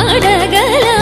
படகலா